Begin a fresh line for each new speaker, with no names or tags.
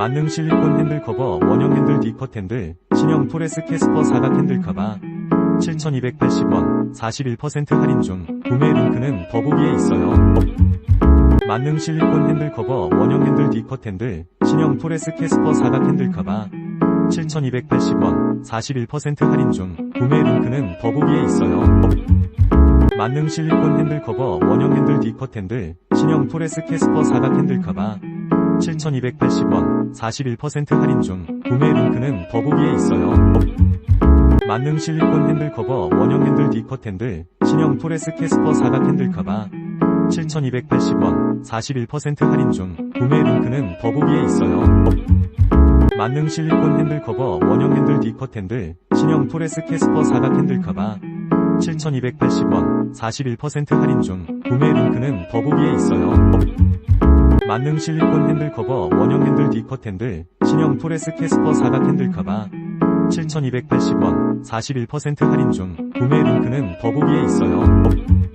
만능 실리콘 핸들 커버 원형 핸들 D컷 핸들 신형 토레스 캐스퍼 사각 핸들 커버 7,280원 41% 할인 중 구매 링크는 더보기에 있어요. 만능 실리콘 핸들 커버 원형 핸들 D컷 핸들 신형 토레스 캐스퍼 사각 핸들 커버 7,280원 41% 할인 중 구매 링크는 더보기에 있어요. 만능 실리콘 핸들 커버 원형 핸들 D컷 핸들 신형 토레스 캐스퍼 사각 핸들 커버 7,280원 41% 할인 중 구매 링크는 더보기에 있어요. 만능 실리콘 핸들 커버 원형 핸들 D컷 핸들 신형 토레스 캐스퍼 사각 핸들 커버 7,280원 41% 할인 중 구매 링크는 더보기에 있어요. 만능 실리콘 핸들 커버 원형 핸들 D컷 핸들 신형 토레스 캐스퍼 사각 핸들 커버 7,280원 41% 할인 중 구매 링크는 더보기에 있어요. 만능 실리콘 핸들 커버 원형 핸들 D컷 핸들 신형 토레스 캐스퍼 사각 핸들 커버 7,280원 41% 할인 중 구매 링크는 더보기에 있어요.